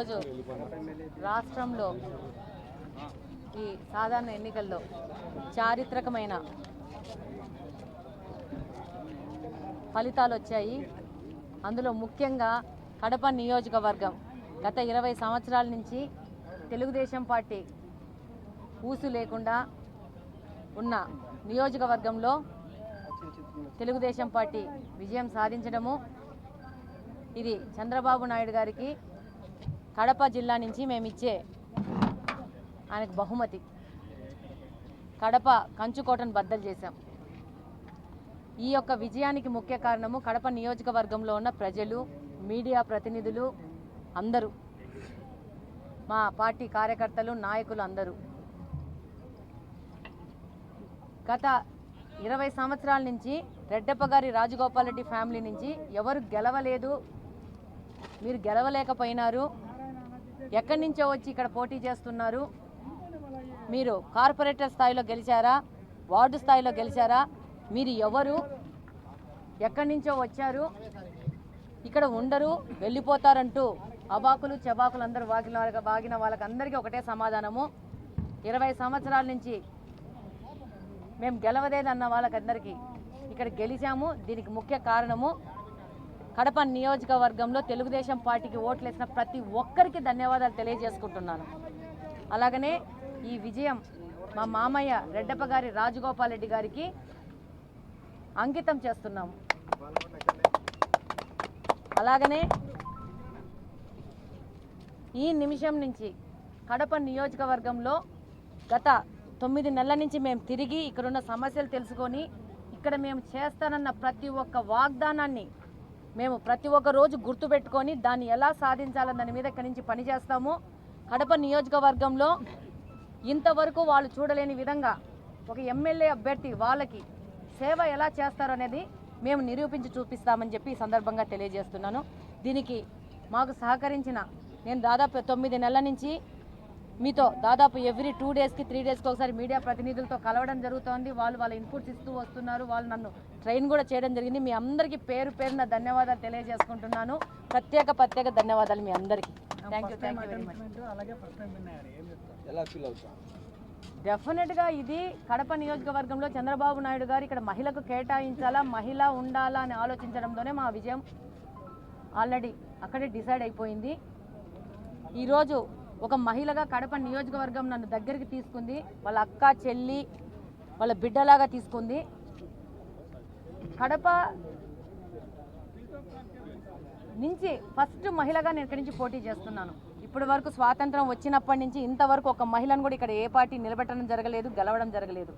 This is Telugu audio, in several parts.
ఈరోజు రాష్ట్రంలో ఈ సాధారణ ఎన్నికల్లో చారిత్రకమైన ఫలితాలు వచ్చాయి. అందులో ముఖ్యంగా కడప నియోజకవర్గం గత ఇరవై సంవత్సరాల నుంచి తెలుగుదేశం పార్టీ ఊసు లేకుండా ఉన్న నియోజకవర్గంలో తెలుగుదేశం పార్టీ విజయం సాధించడము. ఇది చంద్రబాబు నాయుడు గారికి కడప జిల్లా నుంచి మేము ఇచ్చే ఆయనకు బహుమతి. కడప కంచుకోటను బద్దలు చేశాం. ఈ యొక్క విజయానికి ముఖ్య కారణము కడప నియోజకవర్గంలో ఉన్న ప్రజలు మీడియా ప్రతినిధులు అందరూ. మా పార్టీ కార్యకర్తలు నాయకులు అందరూ. గత ఇరవై సంవత్సరాల నుంచి రెడ్డప్ప గారి రాజగోపాల్ రెడ్డి ఫ్యామిలీ నుంచి ఎవరు గెలవలేదు మీరు గెలవలేకపోయినారు ఎక్కడి నుంచో వచ్చి ఇక్కడ పోటీ చేస్తున్నారు? మీరు కార్పొరేటర్ స్థాయిలో గెలిచారా? వార్డు స్థాయిలో గెలిచారా? మీరు ఎవరు? ఎక్కడి నుంచో వచ్చారు? ఇక్కడ ఉండరు వెళ్ళిపోతారంటూ అబాకులు చెబాకులు అందరూ వాగిన వాగిన వాళ్ళకి అందరికీ ఒకటే సమాధానము. ఇరవై సంవత్సరాల నుంచి మేము గెలవదేదన్న వాళ్ళకందరికీ ఇక్కడ గెలిచాము. దీనికి ముఖ్య కారణము కడప నియోజకవర్గంలో తెలుగుదేశం పార్టీకి ఓట్లేసిన ప్రతి ఒక్కరికి ధన్యవాదాలు తెలియజేసుకుంటున్నాను. అలాగనే ఈ విజయం మా మామయ్య రెడ్డప్ప గారి రాజగోపాల్ రెడ్డి గారికి అంకితం చేస్తున్నాము. అలాగనే ఈ నిమిషం నుంచి కడప నియోజకవర్గంలో గత తొమ్మిది నెలల నుంచి మేము తిరిగి ఇక్కడున్న సమస్యలు తెలుసుకొని ఇక్కడ మేము చేస్తానన్న ప్రతి ఒక్క వాగ్దానాన్ని మేము ప్రతి ఒక్క రోజు గుర్తుపెట్టుకొని దాన్ని ఎలా సాధించాలని దాని మీద ఇక్కడి నుంచి పనిచేస్తాము కడప నియోజకవర్గంలో ఇంతవరకు వాళ్ళు చూడలేని విధంగా ఒక ఎమ్మెల్యే అభ్యర్థి వాళ్ళకి సేవ ఎలా చేస్తారు అనేది మేము నిరూపించి చూపిస్తామని చెప్పి ఈ సందర్భంగా తెలియజేస్తున్నాను. దీనికి మాకు సహకరించిన నేను దాదాపు తొమ్మిది నెలల నుంచి మీతో దాదాపు ఎవ్రీ టూ డేస్కి త్రీ డేస్కి ఒకసారి మీడియా ప్రతినిధులతో కలవడం జరుగుతోంది. వాళ్ళు వాళ్ళ ఇన్పుట్స్ ఇస్తూ వస్తున్నారు. వాళ్ళు నన్ను ట్రైన్ కూడా చేయడం జరిగింది. మీ అందరికీ పేరు పేరున ధన్యవాదాలు తెలియజేసుకుంటున్నాను. ప్రత్యేక ప్రత్యేక ధన్యవాదాలు మీ అందరికీ. Thank you thank you very much డెఫినెట్గా ఇది కడప నియోజకవర్గంలో చంద్రబాబు నాయుడు గారు ఇక్కడ మహిళకు కేటాయించాలా మహిళ ఉండాలా అని ఆలోచించడంతోనే మా విజయం ఆల్రెడీ అక్కడే డిసైడ్ అయిపోయింది. ఈరోజు ఒక మహిళగా కడప నియోజకవర్గం నన్ను దగ్గరికి తీసుకుంది. వాళ్ళ అక్క చెల్లి వాళ్ళ బిడ్డలాగా తీసుకుంది. కడప నుంచి ఫస్ట్ మహిళగా నేను ఇక్కడి నుంచి పోటీ చేస్తున్నాను. ఇప్పటి వరకు స్వాతంత్రం వచ్చినప్పటి నుంచి ఇంతవరకు ఒక మహిళను కూడా ఇక్కడ ఏ పార్టీ నిలబెట్టడం జరగలేదు గెలవడం జరగలేదు.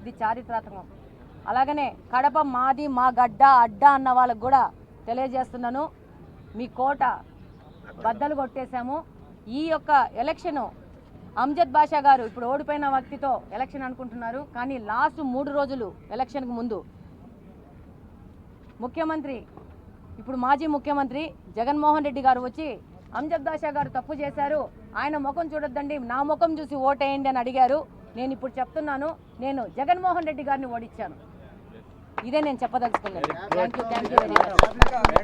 ఇది చారిత్రాత్మకం. అలాగనే కడప మాది మా గడ్డ అడ్డ అన్న వాళ్ళకు కూడా తెలియజేస్తున్నాను. మీ కోట బద్దలు కొట్టేశాము. ఈ యొక్క ఎలక్షను అమ్జద్ బాషా గారు ఇప్పుడు ఓడిపోయిన వ్యక్తితో ఎలక్షన్ అనుకుంటున్నారు. కానీ లాస్ట్ మూడు రోజులు ఎలక్షన్కి ముందు ముఖ్యమంత్రి ఇప్పుడు మాజీ ముఖ్యమంత్రి జగన్మోహన్ రెడ్డి గారు వచ్చి అంజద్ బాషా గారు తప్పు చేశారు. ఆయన ముఖం చూడొద్దండి నా ముఖం చూసి ఓటేయండి అని అడిగారు. నేను ఇప్పుడు చెప్తున్నాను నేను జగన్మోహన్ రెడ్డి గారిని ఓడించాను. ఇదే నేను చెప్పదలుచుకున్నాను thank you thank you very much